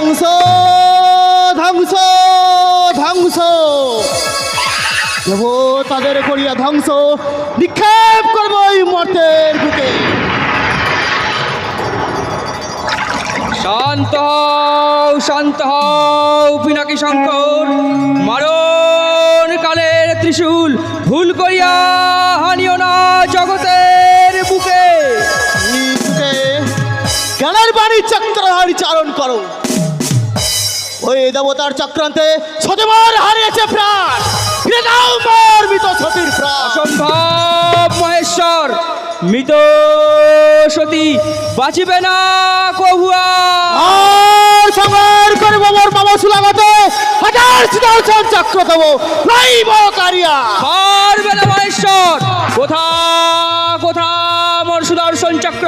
ধ্বংস ধ্বংস ধ্বংস। দেব তাদের করিয়া ধ্বংস নিক্ষেপ করব এই মর্তের বুকে। শান্ত হও শান্ত হও পিনাকি শঙ্কর। মারণ কালের ত্রিশূল ভুল করিয়া হানিও না জগতের বুকে জ্ঞানের বাণী চক্রধারী চারণ করো। ওই দেবতার চক্রান্তে। সতবার হারিয়েছে প্রাণ। ফিরে দাও মোর মৃত সতীর প্রাণ। অসম্ভব মহেশ্বর মৃত সতী বাঁচিবে না কহুয়া। আর সংহার করব মোর মামা সুলাগতে হাজার সুদর্শন চক্র দেবো। নাই বড় কারিয়া। পারবে না মহেশ্বর। কোথা কোথা মোর সুদর্শন চক্র?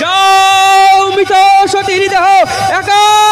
যাও মৃত সতীর দেহ। একান্ন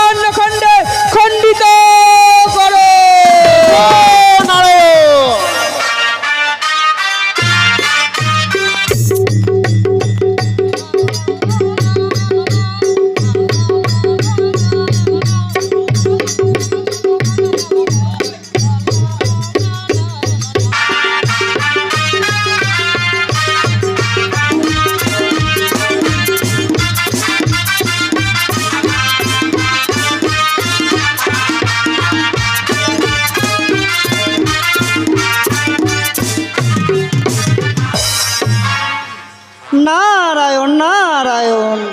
নারায়ণ।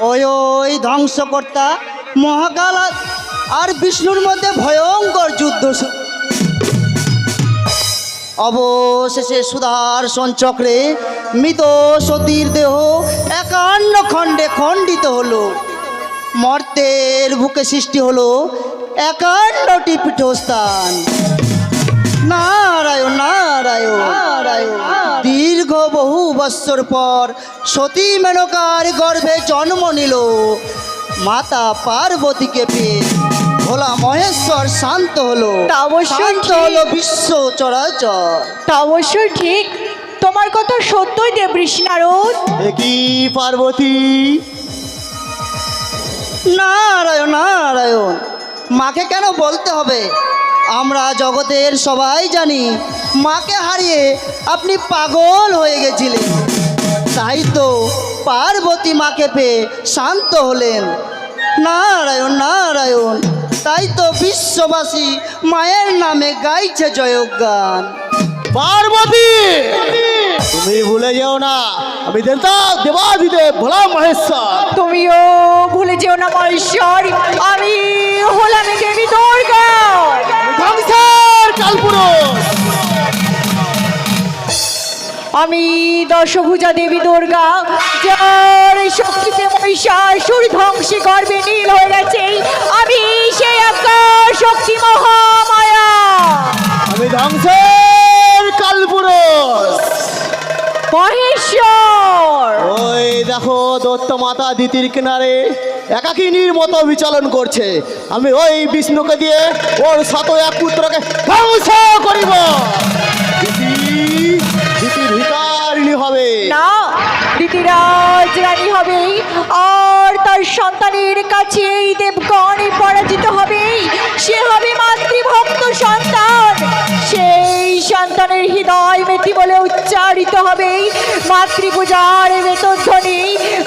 ওই ওই ধ্বংসকর্তা মহাকাল আর- বিষ্ণুর মধ্যে ভয়ঙ্কর যুদ্ধ অবশেষে সুদর্শন চক্রে মৃত সতীর দেহ একান্ন খণ্ডে খণ্ডিত হলো। মর্তের বুকে সৃষ্টি হলো একান্নটি পীঠস্থান। নারায়ণ নারায়ণ। নারায়ণ দীর্ঘ বহু বৎসর পর সতী মেনকার গর্ভে জন্ম নিল। মাতা পার্বতীকে পেয়ে ভোলা মহেশ্বর শান্ত হলো। তা অবশ্যই শান্ত হলো বিশ্ব চরাচর। তা অবশ্যই ঠিক। তোমার কথা সত্যই দেবঋষ নারদ কি পার্বতী? নারায়ণ নারায়ণ। মাকে কেন বলতে হবে? আমরা জগতের সবাই জানি মাকে হারিয়ে আপনি পাগল হয়ে গেছিলেন। তাই তো পার্বতী মাকে পেয়ে শান্ত হলেন। নারায়ণ নারায়ণ তাই তো বিশ্ববাসী মায়ের নামে গাইছে জয়গান। পার্বতী! তুমি ভুলে যেও না আমি দেবতা দেবাদিদেব ভোলা মহেশ্বর। তুমিও ভুলে যেও না মহেশ্বর আমি হলাম দেবী দুর্গা ধ্বংসের কালপুরুষ। আমি দশভুজা দেবী দুর্গা যার শক্তিতে মহিষাসুর ধ্বংসে গর্বে নীল হয়ে গেছে আমি সেই আকাশ শক্তি মহামায়া। আমি ধ্বংসের কালপুরুষ। মহেশ্বর। ওই দেখো দত্ত মাতা দিতির কিনারে একাকিনীর মতো বিচলন করছে। আমি ওই বিষ্ণুকে দিয়ে ওর শত এক পুত্রকে ধ্বংস করিব। হবে। না হবে। আর তার সন্তানের হবে। সে হবে মাতৃভক্ত সন্তান। সেই সন্তানের হৃদয় মেথি বলে উচ্চারিত হবে। মাতৃপূজার বেতধ্বনি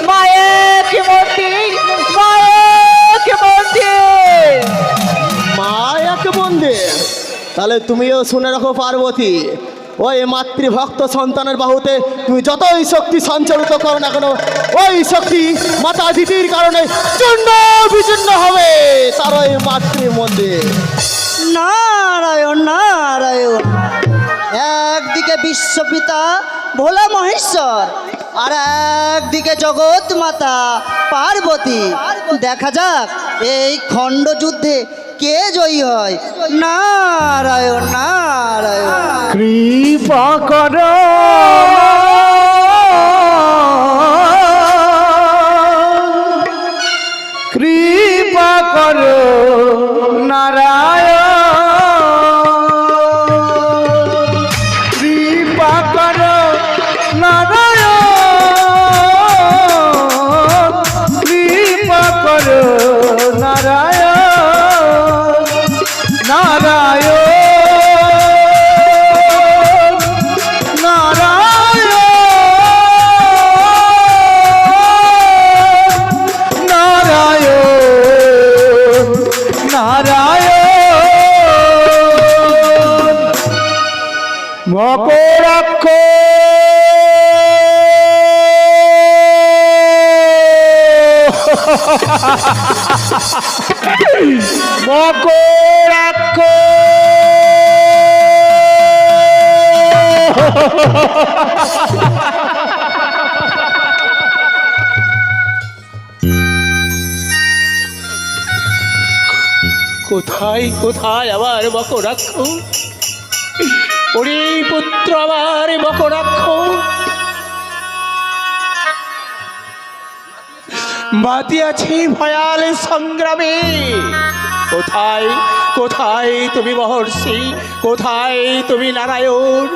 মায়েক মন্দির মায়েক মন্দির। মা এক মন্দির। তাহলে তুমিও শুনে রাখো পার্বতী। ওই মাতৃভক্ত সন্তানের বাহুতে তুমি যতই শক্তি সঞ্চালিত করো না কেন ওই শক্তি মাতা দিতির কারণে চূর্ণ বিচূর্ণ হবে। তার ওই মাতৃ মন্দির নারায়ণ নারায়ণ। একদিকে বিশ্বপিতা ভোলা মহেশ্বর আর একদিকে জগৎ মাতা পার্বতী। দেখা যাক এই খণ্ড যুদ্ধে কে জয়ী হয়। নারায়ণ নারায়ণ। কৃপা কর। কোথায় আবার মকরাক্ষ ওরে পুত্র আমার মকরাক্ষ মাতি আছি ভয়াল সংগ্রামে। কোথায় কোথায় তুমি মহর্ষি? কোথায় তুমি নারায়ণ?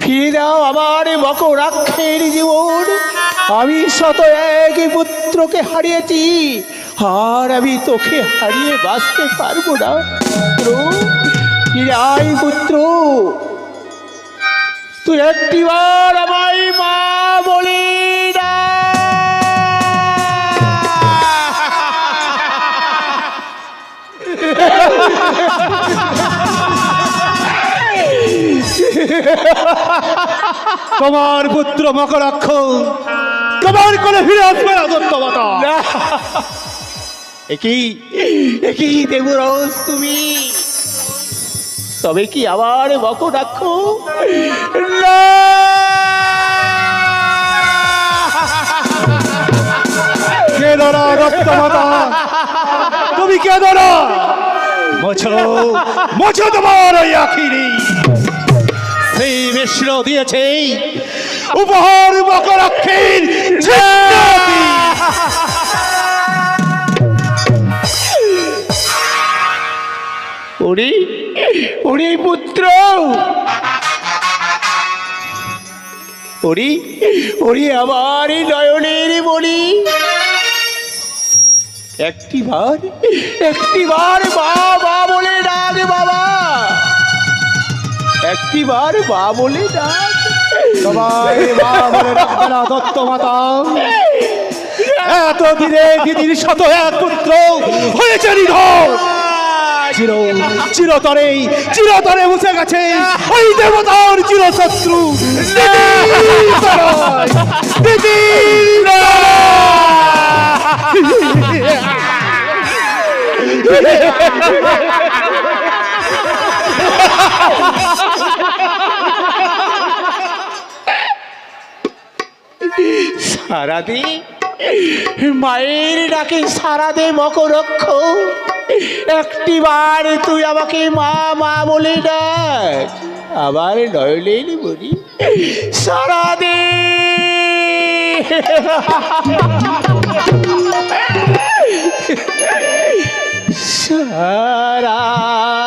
ফিরে দাও আমার মকরাক্ষের জীবন। আমি শত এক পুত্রকে হারিয়েছি। আর আমি তোকে হারিয়ে বাঁচতে পারব না। পুত্র ফিরে আয় পুত্র। তুই একটিবার আমায় মা বলি না তোমার পুত্র মকরাক্ষ তোমার কোলে ফিরে আসবে না না। একই একই দেবরস তুমি। তবে কি আবার বক না! কে ধরা দত্তমাতা তুমি কে ধরা মোছো মোছো তোমার ওই আখিরি। শ্রী বিষ্ণু দিয়েছে উপহার মকরাক্ষীর ওরে ওরে পুত্র। ওরে ওরে আমার নয়নের বলি। একটি বার একটি বার বাবা বলে ডাক বাবা। একটি বার বা বলে ডাক। তোমায় মা বলে ডাকবে না দত্তমাতা এত দিনে দিদির শত এক পুত্র হয়েছে নিধন। চির চিরতরে চিরতরে মুছে গেছে। ওই দেবতার চিরশত্রু। সারাদে মায়ের ডাকে সারাদে মকরক্ষ। একটি বার তুই আমাকে মা মা বলে ডাক আবার নয়লেন বলি। সারাদিন। সারাদে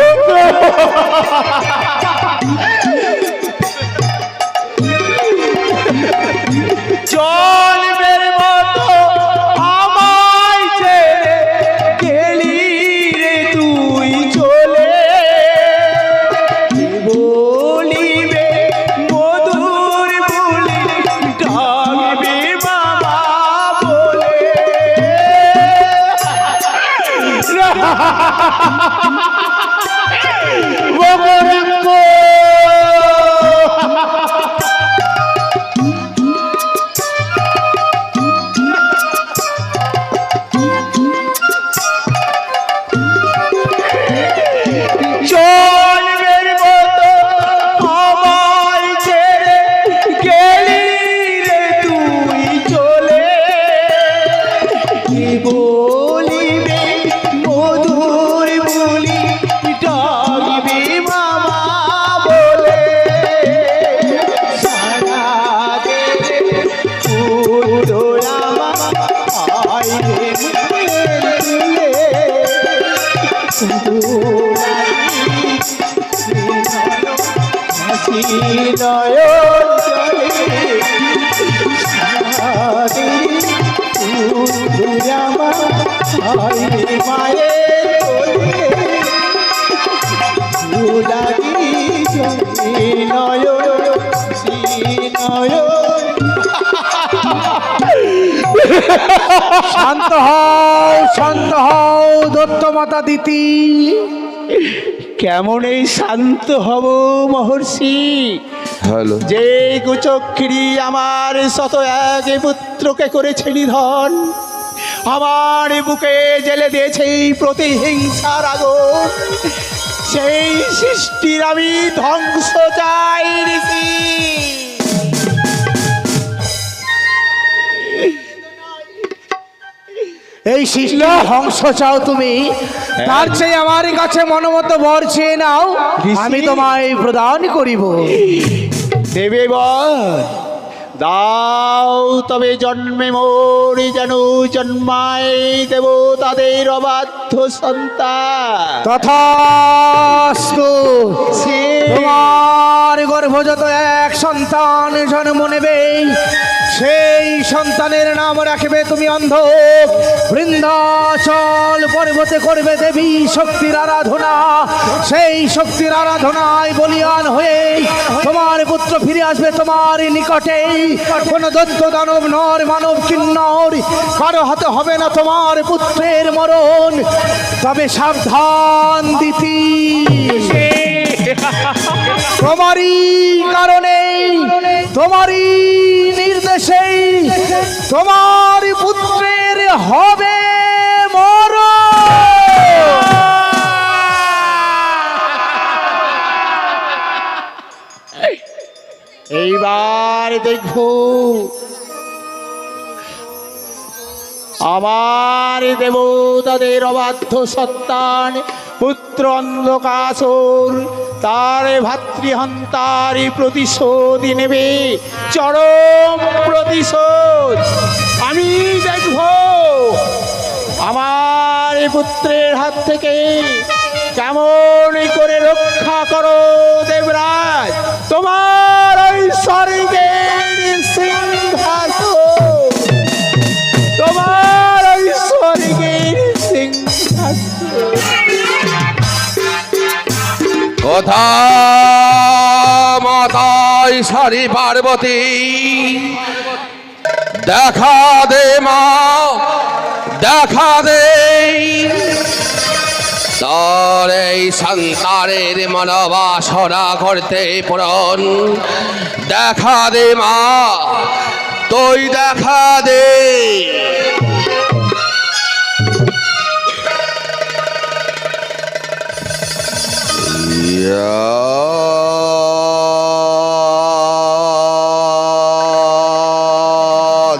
জন্মের নয় শান্ত হও শান্ত হও দত্ত মাতা দিতি। কেমন এই শান্ত হব মহর্ষি? হ্যালো। যে কুচক্রি আমার শত এক পুত্রকে করেছে নিধন আমার বুকে জেলে দিয়েছে এই প্রতিহিংসার আগুন। সেই সৃষ্টির আমি ধ্বংস চাই ঋষি। এই শিষ্য হংস চাও তুমি। তার চেয়ে আমার কাছে মনোমত বর চেয়ে নাও। আমি তোমায় প্রদান করিব। দেবে বল। দাও তবে জন্মে মোর যেন জন্মায় দেব তাদের অবাধ্য সন্তান। তথাস্তু সে- তোমার গর্ভ যত এক সন্তান জন্ম নেবে। সেই সন্তানের নাম রাখবে তুমি অন্ধ বৃন্দাচল পর্বতে করবে দেবী শক্তির আরাধনা। সেই শক্তির আরাধনায় বলিয়ান হয়ে তোমার পুত্র ফিরে আসবে তোমার নিকটে কোন দত্ত দানব নর, মানব কিন্নর কারও হাতে হবে না তোমার পুত্রের মরণ। তবে সাবধান, দিতি। তোমারই কারণে, তোমারই নির্দেশে, তোমার পুত্রের হবে এইবার দেখো। আমার দেব তাদের অবাধ্য সন্তান, পুত্র অন্ধকাসুর, তার ভাতৃহন্তার প্রতিশোধ নেবে। চরম প্রতিশোধ। আমি দেখব আমার পুত্রের হাত থেকে কেমন করে রক্ষা করো দেবরাজ। তোমার কথা সারি পার্বতী। দেখা দে মা, দেখা দে। তোর এই সন্তানের মনোবাসনা করতে পূরণ। দেখা দে মা, তুই দেখা দে।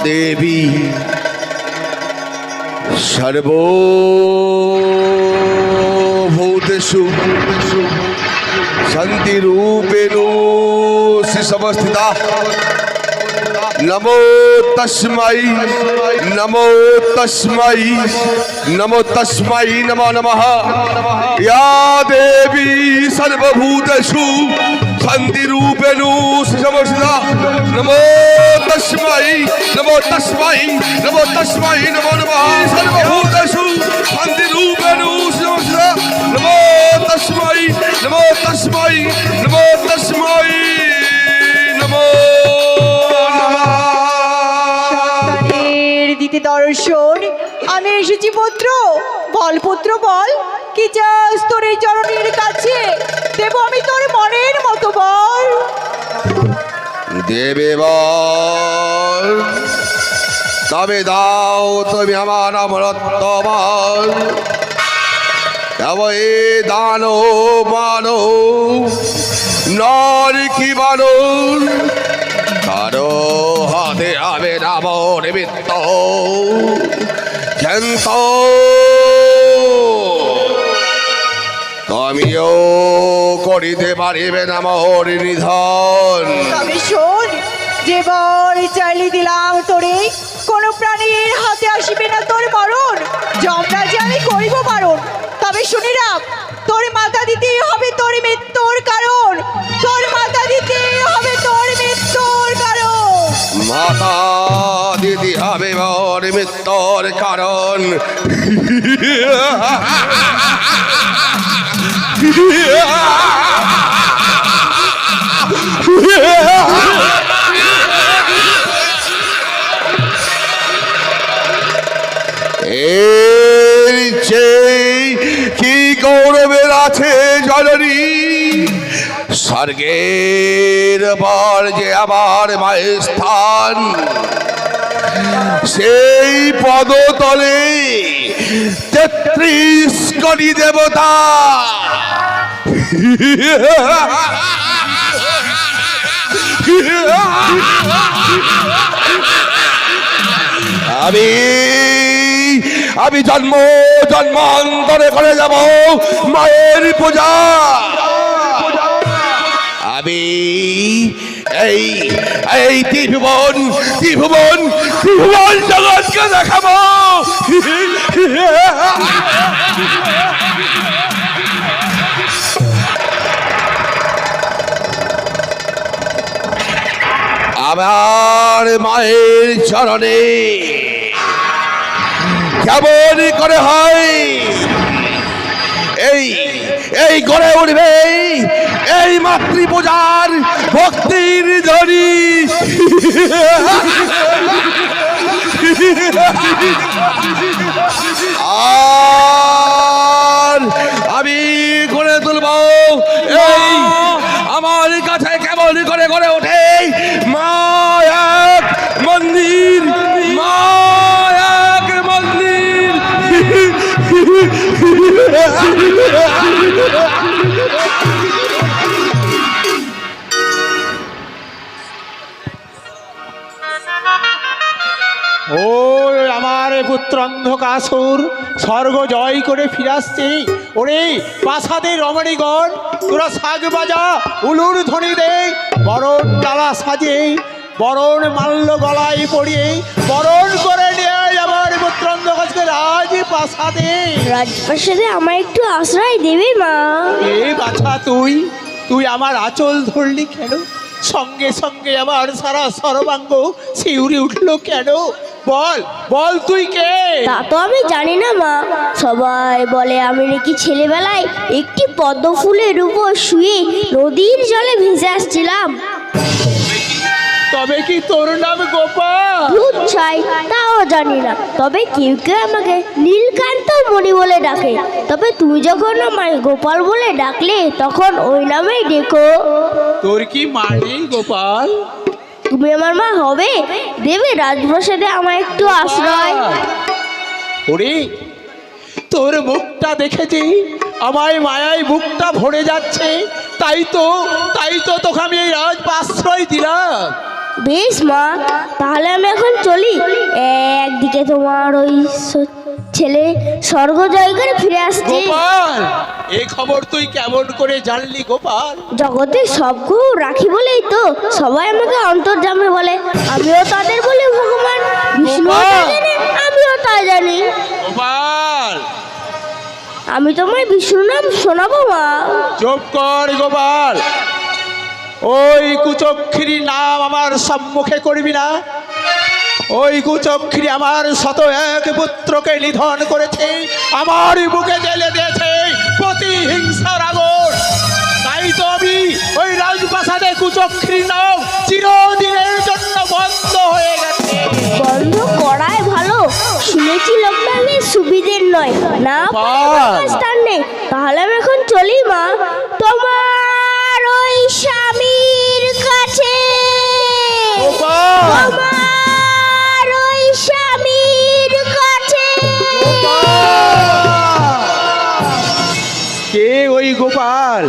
দেবী সর্বভূতেষু শান্তিরূপেণু সমস্থিতা নমো তস্মাই নমো তস্মাই নমো তস্মাই নমো নমঃ ইয়া দেবী সর্বভূতেষু সন্ধি রূপেণু সমসদা নমো তস্মাই নমো তস্মাই নমো তস্মাই নমো নমঃ সর্বভূতেষু সন্ধি রূপেণু সমসদা নমো তস্মাই নমো তস্মাই নমো তস্মাই দর্শন। আমি এসেছি পুত্র। বল পুত্র, বল। কি চাস তোর এই চরণের কাছে? দেব আমি তোর মনের মতো বল। দেবে বল। তবে দাও তুমি আমার অমরত্ব বল। তবে দানো মানো নর কি বানো কারও হাতে হবে নাম নিমিত্ত। ক্ষন্ত তুমিও করিতে পারিবে না মোর নিধন। তবে শোন, যে বল চাইলে দিলাম তোরে, কোন প্রাণীর হাতে আসিবে না তোর মরণ। যমরাজে আমি করিব মারণ। তবে শুনি রাখ তোর মাথা দিতেই হবে তোর মৃত্যুর কারণ। তোর মাথা দিতে আমার মৃত্যুর কারণ। এর চেয়ে কি গৌরবের আছে জননী? স্বর্গের পর যে আমার মায়ের স্থান, সেই পদতলে তেত্রিশ কোটি দেবতা। আমি আমি জন্ম, জন্মান্তরে করে যাব মায়ের পূজা। আমি এই এই ত্রিভুবন ত্রিভুবন ত্রিভুবন জগৎকে দেখাবো। আমার মায়ের চরণে কেমন করে হয়? এই এই গড়ে উঠবে এই মাতৃ পূজার ভক্তির ধরি আমি গড়ে তুলব এই আমার কাছে কেমন করে গড়ে ওঠে? মা এক মন্দির মা এক মন্দির। অন্ধকাসুর স্বর্গ জয় করে ফিরাচ্ছে। ওরে প্রাসাদের রমণীগণ তোরা শাক বাজা উলুর ধ্বনি দে। বরণ ডালা সাজে বরণ মাল্য গলায় পড়িয়ে বরণ করে নিয়ে আমার রাজ প্রাসাদে। রাজপ্রাসাদে আমার একটু আশ্রয় দেবে মা। এ বাছা তুই তুই আমার আঁচল ধরলি কেন? সঙ্গে সঙ্গে আমার সারা সর্বাঙ্গ শিউরে উঠল কেন? বল বল তুই কে? তা তো আমি জানি না মা। সবাই বলে আমি নাকি ছেলেবেলায় একটি পদ্ম ফুলের উপর শুয়ে নদীর জলে ভেসে আসছিলাম। তবে কি তোর নাম গোপাল? দুধ চাই তাও জানি না। তবে কেউ কেউ আমাকে নীলকান্ত মণি বলে ডাকে। তবে তুমি যখন আমায় গোপাল বলে ডাকলে তখন ওই নামেই ডেকো। তোর কি মানে গোপাল? তুমি আমার মা হবে? দেবে রাজপ্রাসাদে আমার একটু আশ্রয়। ওরে তোর মুখটা দেখেছি? আমায় মায়ায় বুকটা ভরে যাচ্ছে। তাই তো তাই তো তোকে আমি এই রাজ আশ্রয় দিলাম। বেশ মা তাহলে আমি এখন চলি। একদিকে তোমার ওই ছেলে স্বর্গ জয় করে ফিরে আসছে। গোপাল এই খবর তুই কেমন করে জানলি গোপাল? জগতে সব গুরু রাখি বলেই তো সবাই আমাকে অন্তর্জামে বলে। আমিও তাদের বলি ভগবান বিষ্ণু আমিও তাই জানি। গোপাল! আমি তোমায় বিষ্ণু নাম শোনাবো মা। চুপ কর গোপাল। ওই কুচক্ষিরি নাম আমার সম্মুখে করবি না। ওই কুচক্ষিরি আমার শত এক পুত্রকে নিধন করেছে। আমার বুকে জেলে দিয়েছে প্রতিহিংসার আগুন। তাই তো আমি ওই রাজপ্রাসাদে কুচক্ষিরি নাম চিরদিনের জন্য বন্ধ হয়ে গেছে। বন্ধ করাই ভালো। শুনেছি লোকটা সুবিধের নয়। না। নেই। তাহলে আমি এখন চলি মা। তোমার ওই গোপাল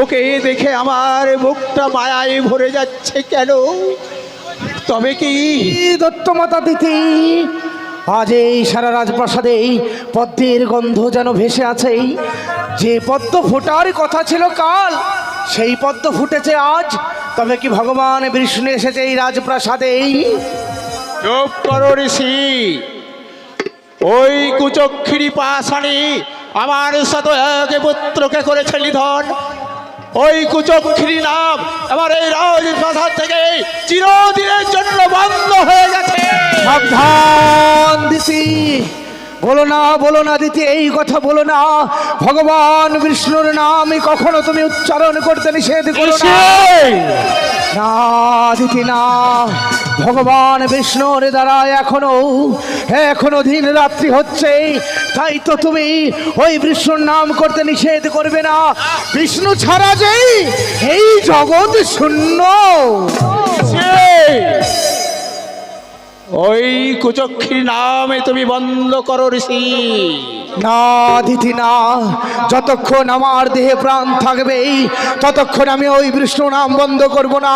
ওকে দেখে আমার মুখটা মায়ায় ভরে যাচ্ছে কেন? তবে কি? দত্তমাতা দিতি আজ এই সারা রাজপ্রাসাদে এই পদ্মের গন্ধ যেন ভেসে আছে। যে পদ্ম ফোটার কথা ছিল কাল সেই পদ্ম ফুটেছে আজ। তবে কি ভগবান বিষ্ণু এসেছে এই রাজপ্রাসাদে? চুপ করো ঋষি। ওই কুচক্ষিরি পাশানি আমার শত এক পুত্রকে করেছে নিধন। ওই কুচক্ষিনী নাম আমার এই রাজপ্রাসাদ থেকে চিরদিনের জন্য বন্ধ হয়ে গেছে। সাবধান দিতি বলো না বলো না দিতি এই কথা বলো না। ভগবান বিষ্ণুর নাম কখনো তুমি উচ্চারণ করতে নিষেধ করো না। না দিতি না। ভগবান বিষ্ণুর দ্বারা এখনও এখনও দিন রাত্রি হচ্ছে। তাই তো তুমি ওই বিষ্ণুর নাম করতে নিষেধ করবে না। বিষ্ণু ছাড়া যে এই জগৎ শূন্য। ওই কুচক্ষিনী নামে তুমি বন্ধ করো ঋষি। না দিদি না যতক্ষণ আমার দেহে প্রাণ থাকবে ততক্ষণ আমি ওই বিষ্ণু নাম বন্ধ করব না।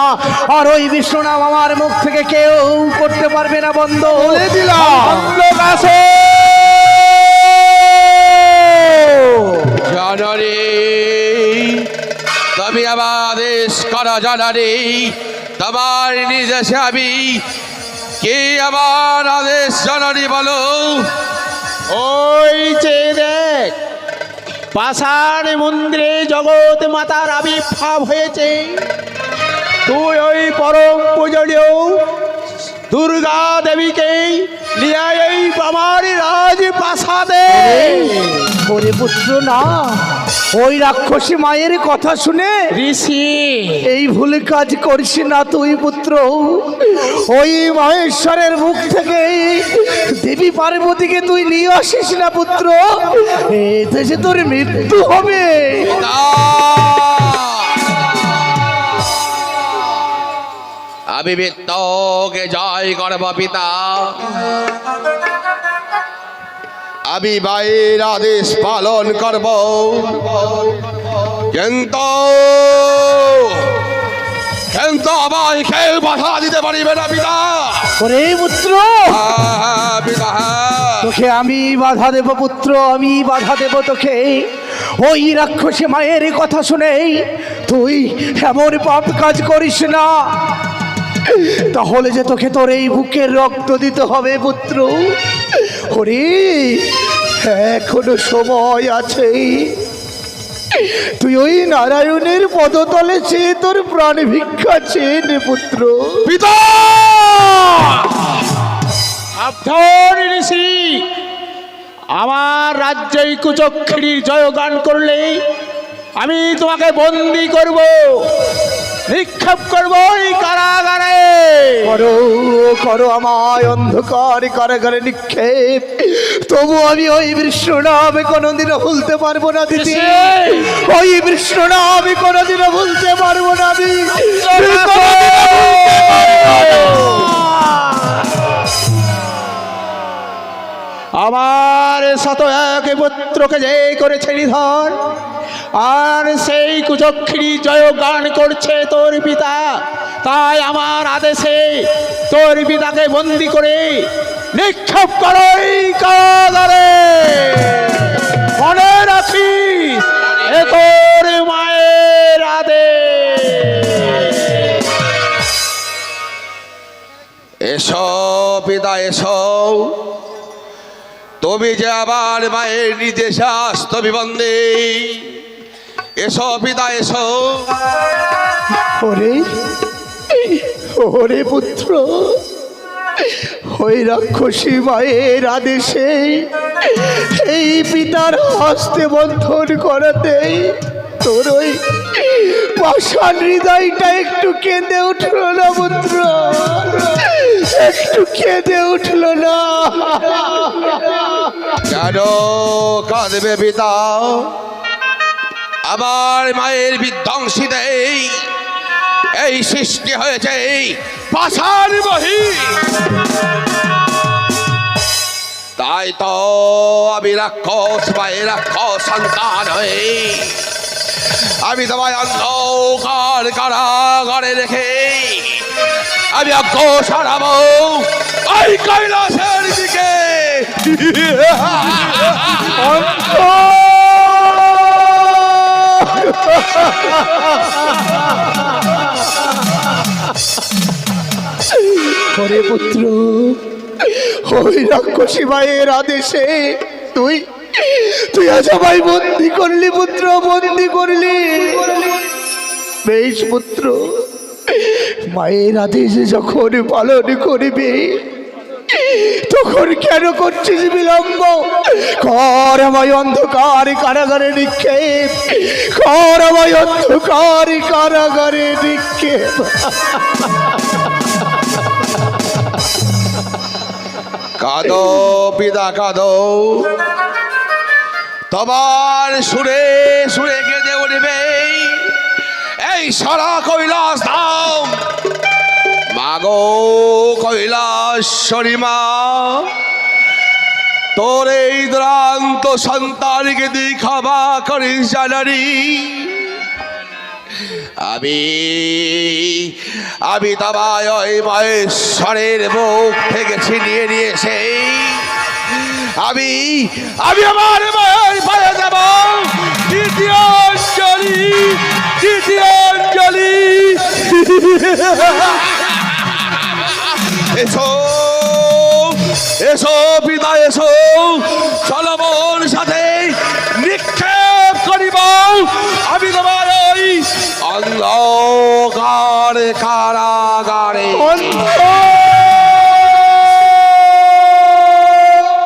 আর ওই বিষ্ণু নাম আমার মুখ থেকে কেউ করতে পারবে না বন্ধ। বলে দিলাম। জানারে তবে আমার আদেশ করা জানারে তোমার নিজেছে আমি কে আমার আদেশ জানারি বলো? ওই যে দেখ পাষাণ মন্দিরে জগৎ মাতার আবির্ভাব হয়েছে। তুই ওই পরম পূজনীয় দুর্গা দেবীকে নিয়ে এই আমার রাজ প্রাসাদে। পুত্র না। ওই রাক্ষসী মায়ের কথা শুনে ঋষি। এই ভুল কাজ করছি না তুই পুত্র। ওই মহেশ্বরের মুখ থেকে দেবী পার্বতীকে তুই নিয়ে আসিস না পুত্র। এতে যে তোর মৃত্যু হবে। মৃত্যুকে জয় করব পিতা। আমি বাইর আদেশ পালন করব। কিন্তু কিন্তু আমায় কেউ বাধা দিতে পারিবে না পিতা। ওরে পুত্র! পিতা। হ্যাঁ। তোকে আমি বাধা দেব পুত্র আমি বাধা দেব তোকে। ওই রাক্ষসী মায়ের কথা শুনেই তুই এমন পাপ কাজ করিস না। তাহলে যে তোকে তোর এই বুকের রক্ত দিতে হবে পুত্র। হরি এখনও সময় আছে। তুই ওই নারায়ণের পদতলে চেয়ে তোর প্রাণ ভিক্ষা চেয়ে পুত্র। আমার রাজ্যই কুচক্ষিণীর জয়গান করলে আমি তোমাকে বন্দি করব। নিক্ষেপ করব এই কারাগারে। করো করো আমায় অন্ধকার কারাগারে নিক্ষেপ। তবু আমি ওই বিষ্ণু নামে কোনোদিনও ভুলতে পারব না দিদি। ওই বিষ্ণু নামে কোনোদিনও ভুলতে পারব না আমি আমার শত এক পুত্রকে যে করেছে নিধন, আর সেই কুচক্ষিণী জয় গান করছে তোর পিতা। তাই আমার আদেশে তোর পিতাকে বন্দি করে নিক্ষেপ করো এই কারাগারে। মনে রাখিস এ তোর মায়ের আদেশ। এসো পিতা, এসো। তুমি যে আবার মায়ের নির্দেশে আস্তবি বন্দে এসো পিতা, এসো। ওরে পুত্র, ওই রাক্ষসী মায়ের আদেশে এই পিতার হস্তে বন্ধন করাতে তোর ওই পাষাণ হৃদয়টা একটু কেঁদে উঠল না, পুত্র? একটু কেঁদে উঠল না। কেন কাঁদবে পিতা? আমার মায়ের বিধ্বংসীতে এই সৃষ্টি হয়েছে, এই পাশার বহি তাই তো আমি রাক্ষস, মায়ের রাক্ষস সন্তান হয়ে আমি তোমায় অন্ধকার কারাগারে রেখে আমি অজ্ঞ সরাবো ওই কৈলাসের দিকে। পুত্র, ওই আদেশে তুই তুই আজ আমায় বন্দি করলি পুত্র বন্দি করলি। বেশ পুত্র মায়ের আদেশ যখন পালন করবে, তখন কেন করছিস বিলম্ব? কর আমায় অন্ধকার কারাগারে নিক্ষেপ। কর আমায় অন্ধকার কারাগারে নিক্ষেপ। কাঁদো, পিতা, কাঁদো। তোমার সুরে সুরে সারা কৈলাস ধাম। মাগো কৈলাসী মা, তোর এই দুরান্ত সন্তানকে তুই ক্ষমা করিস জানারি। আমি আমি তোমায় ওই মহেশ্বরের মুখ থেকে ছিনিয়ে নিয়ে আমি আমি আমার মায়ের পায়ে দেব দ্বিতীয় তৃতীয়াঞ্জলি এসো এসো পিতা, এসো। চলমন সাথে নিক্ষেপ করিব আমি তোমার ওই অন্ধকার কারাগারে। অন্ধ